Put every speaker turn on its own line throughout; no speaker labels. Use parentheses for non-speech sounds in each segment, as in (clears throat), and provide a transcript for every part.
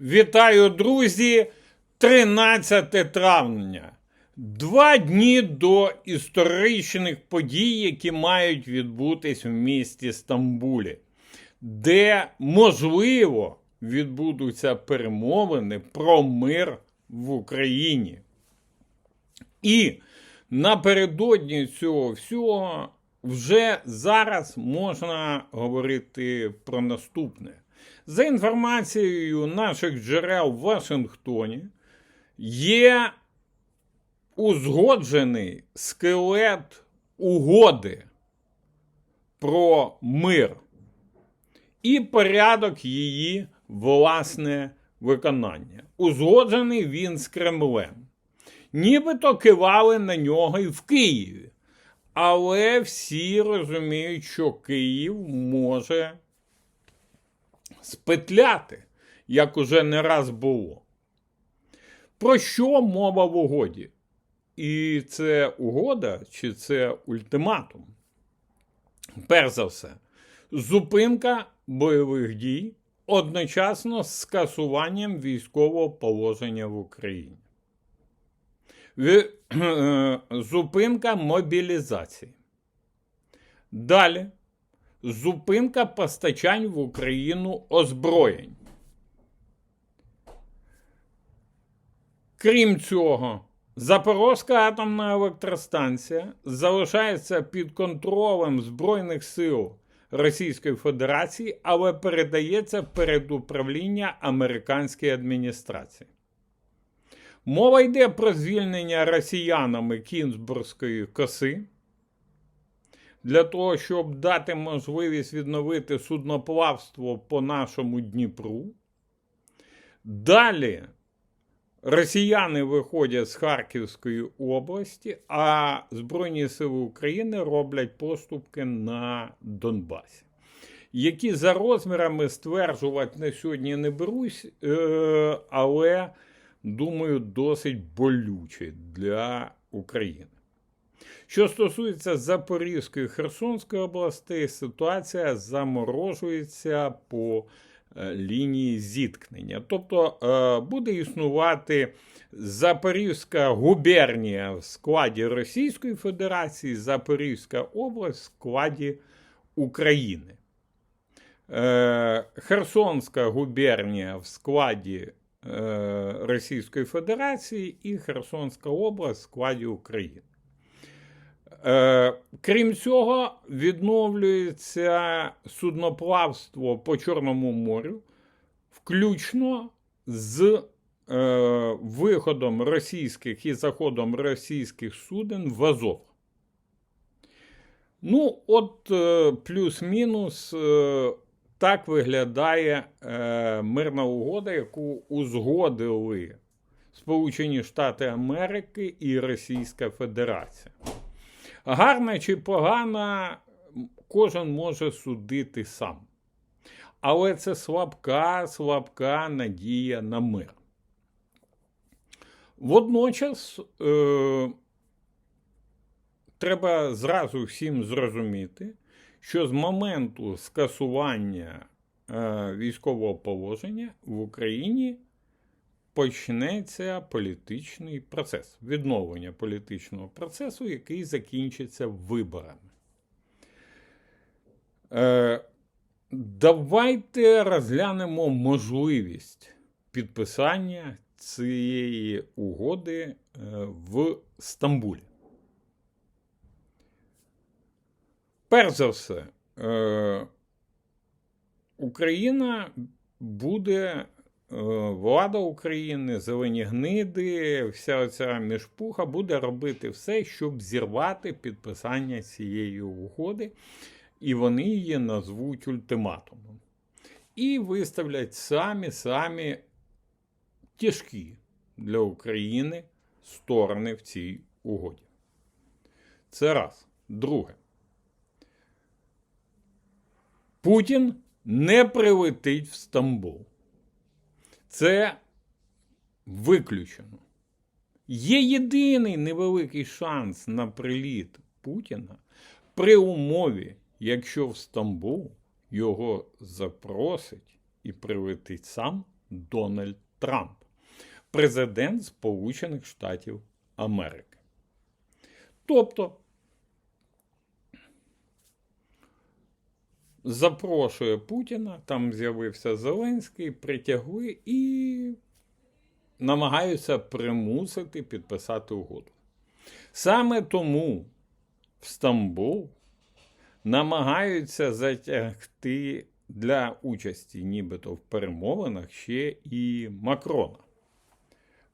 Вітаю, друзі! 13 травня. Два дні до історичних подій, які мають відбутись в місті Стамбулі, де, можливо, відбудуться перемовини про мир в Україні. І напередодні цього всього вже зараз можна говорити про наступне. За інформацією наших джерел в Вашингтоні, є узгоджений скелет угоди про мир і порядок її власне виконання. Узгоджений він з Кремлем. Нібито кивали на нього і в Києві. Але всі розуміють, що Київ може спетляти, як уже не раз було. Про що мова в угоді? І це угода чи це ультиматум? Перш за все, зупинка бойових дій одночасно з скасуванням військового положення в Україні. (clears throat) Е, Зупинка мобілізації. Далі зупинка постачань в Україну озброєнь. Крім цього, Запорозька атомна електростанція залишається під контролем Збройних сил Російської Федерації, але передається перед управління американської адміністрації. Мова йде про звільнення росіянами Кінзбурзької коси для того, щоб дати можливість відновити судноплавство по нашому Дніпру. Далі росіяни виходять з Харківської області, а Збройні Сили України роблять поступки на Донбасі. Які за розмірами стверджувати на сьогодні не берусь, е, але думаю, досить болючі для України. Що стосується Запорізької і Херсонської областей, ситуація заморожується по е, лінії зіткнення. Тобто е, буде існувати Запорізька губернія в складі Російської Федерації, Запорізька область в складі України. Е, Херсонська губернія в складі Російської Федерації і Херсонська область в складі України. Е, Крім цього, відновлюється судноплавство по Чорному морю, включно з е, виходом російських і заходом російських суден в Азов. Ну, от е, плюс-мінус е, так виглядає мирна угода, яку узгодили Сполучені Штати Америки і Російська Федерація. Гарна чи погана, кожен може судити сам. Але це слабка, слабка надія на мир. Водночас е, треба зразу всім зрозуміти, що з моменту скасування е, військового положення в Україні почнеться політичний процес, відновлення політичного процесу, який закінчиться виборами. Е, давайте розглянемо можливість підписання цієї угоди е, в Стамбулі. Перш за все, е, Україна буде влада України, зелені гниди, вся оця міжпуха буде робити все, щоб зірвати підписання цієї угоди, і вони її назвуть ультиматумом. І виставлять самі самі тяжкі для України сторони в цій угоді. Це раз. Друге. Путін не прилетить в Стамбул. Це виключено. Є єдиний невеликий шанс на приліт Путіна при умові, якщо в Стамбул його запросить і прилетить сам Дональд Трамп, президент Сполучених Штатів Америки. Тобто запрошує Путіна, там з'явився Зеленський, притягли і намагаються примусити підписати угоду. Саме тому в Стамбул намагаються затягти для участі, нібито в перемовинах ще і Макрона,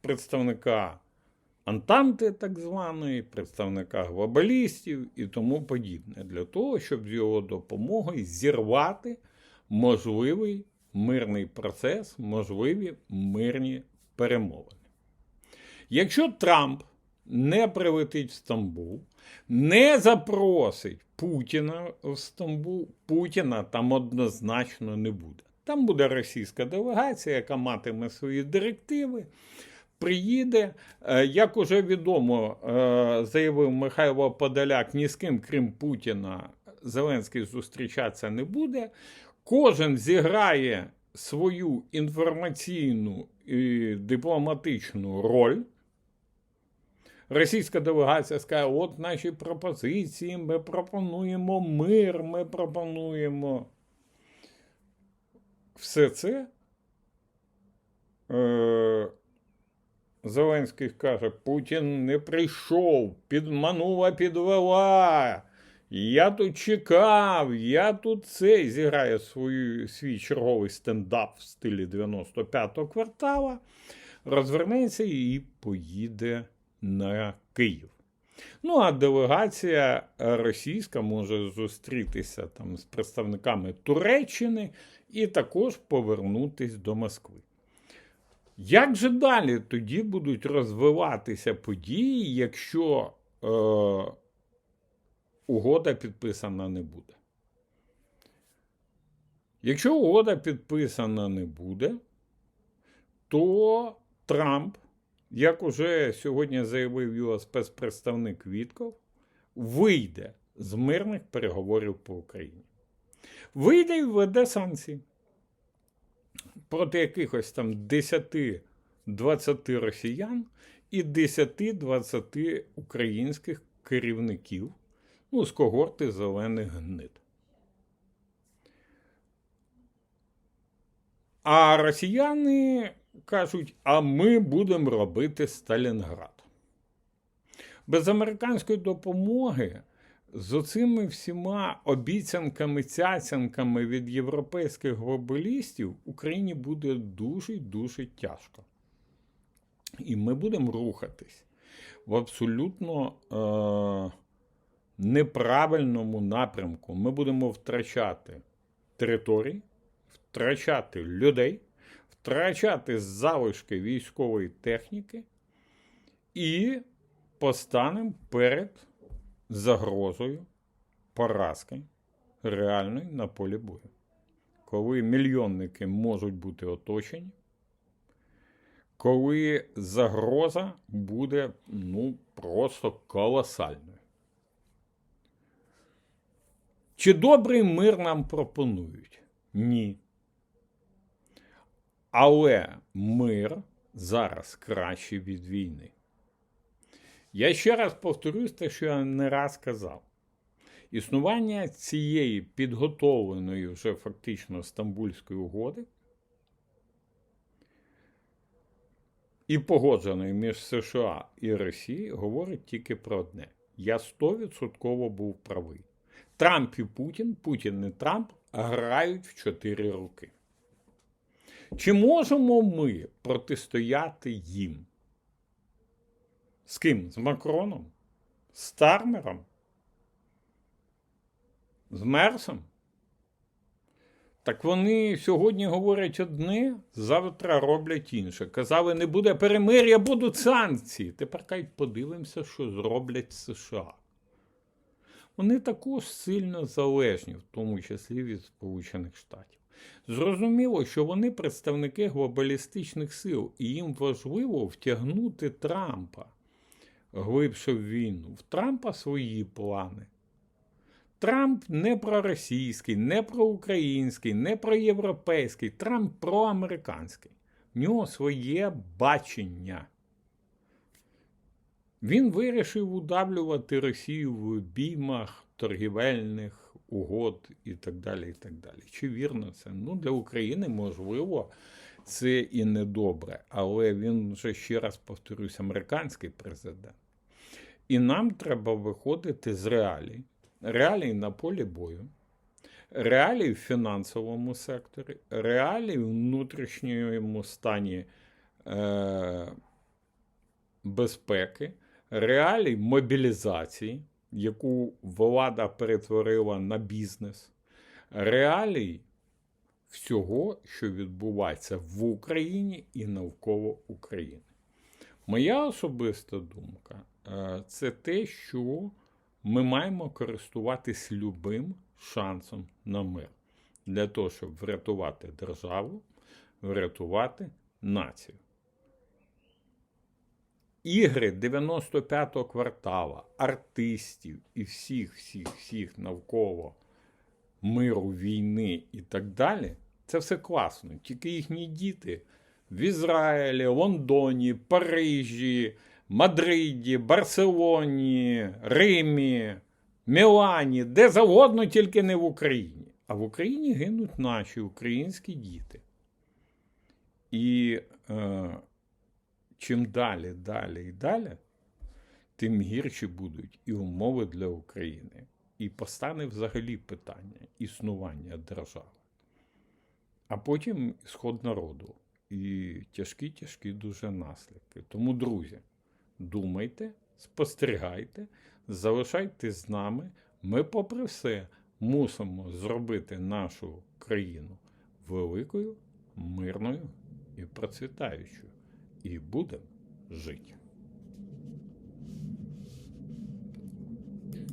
представника Антанти, так званої, представника глобалістів і тому подібне, для того, щоб з його допомогою зірвати можливий мирний процес, можливі мирні перемовини. Якщо Трамп не прилетить в Стамбул, не запросить Путіна в Стамбул, Путіна там однозначно не буде. Там буде російська делегація, яка матиме свої директиви. Приїде, Е, як уже відомо, е, заявив Михайло Подоляк, ні з ким, крім Путіна, Зеленський зустрічатися не буде. Кожен зіграє свою інформаційну і дипломатичну роль. Російська делегація скаже: от наші пропозиції, ми пропонуємо мир, ми пропонуємо. Все це. Е- Зеленський каже: Путін не прийшов, підманула, підвела. Я тут чекав, я тут цей зіграє свою, свій черговий стендап в стилі 95-го квартала, розвернеться і поїде на Київ. Ну, а делегація російська може зустрітися там з представниками Туреччини і також повернутись до Москви. Як же далі тоді будуть розвиватися події, якщо е, угода підписана не буде? Якщо угода підписана не буде, то Трамп, як уже сьогодні заявив його спецпредставник Вітков, вийде з мирних переговорів по Україні. Вийде і введе санкції проти якихось там 10-20 росіян і 10-20 українських керівників ну, з когорти зелених гнид. А росіяни кажуть, а ми будемо робити Сталінград. Без американської допомоги з оцими всіма обіцянками, цяцянками від європейських глобалістів Україні буде дуже дуже тяжко. І ми будемо рухатись в абсолютно е- неправильному напрямку. Ми будемо втрачати території, втрачати людей, втрачати залишки військової техніки і постанемо перед загрозою поразки реальної на полі бою. Коли мільйонники можуть бути оточені, коли загроза буде ну, просто колосальною. Чи добрий мир нам пропонують? Ні. Але мир зараз кращий від війни. Я ще раз повторюсь те, що я не раз казав. Існування цієї підготовленої вже фактично Стамбульської угоди і погодженої між США і Росією говорить тільки про одне: я 100% був правий. Трамп і Путін, Путін і Трамп грають в чотири роки. Чи можемо ми протистояти їм? З ким? З Макроном? З Тармером? З Мерсом? Так вони сьогодні говорять одне, завтра роблять інше. Казали, не буде перемир'я, будуть санкції. Тепер кажуть, подивимося, що зроблять США. Вони також сильно залежні, в тому числі від Сполучених Штатів. Зрозуміло, що вони представники глобалістичних сил, і їм важливо втягнути Трампа глибше в війну. В Трампа свої плани. Трамп не проросійський, не проукраїнський, не проєвропейський. Трамп проамериканський. В нього своє бачення. Він вирішив удавлювати Росію в обіймах торгівельних угод і так далі. і так далі. Чи вірно це? Ну, для України, можливо, це і не добре, але він вже ще раз повторюсь, американський президент. І нам треба виходити з реалій. Реалій на полі бою, реалій в фінансовому секторі, реалій в внутрішньому стані е, безпеки, реалій мобілізації, яку влада перетворила на бізнес, реалій всього, що відбувається в Україні і навколо України. Моя особиста думка е, це те, що ми маємо користуватись любим шансом на мир для того, щоб врятувати державу, врятувати націю. Ігри 95-го квартала, артистів і всіх, всіх, всіх навколо миру, війни і так далі. Це все класно. Тільки їхні діти в Ізраїлі, Лондоні, Парижі, Мадриді, Барселоні, Римі, Мілані, де завгодно, тільки не в Україні. А в Україні гинуть наші українські діти. І е, чим далі, далі і далі, тим гірші будуть і умови для України. І постане взагалі питання існування держави. А потім сход народу. І тяжкі, тяжкі дуже наслідки. Тому, друзі, думайте, спостерігайте, залишайтесь з нами. Ми, попри все, мусимо зробити нашу країну великою, мирною і процвітаючою. І будемо жити.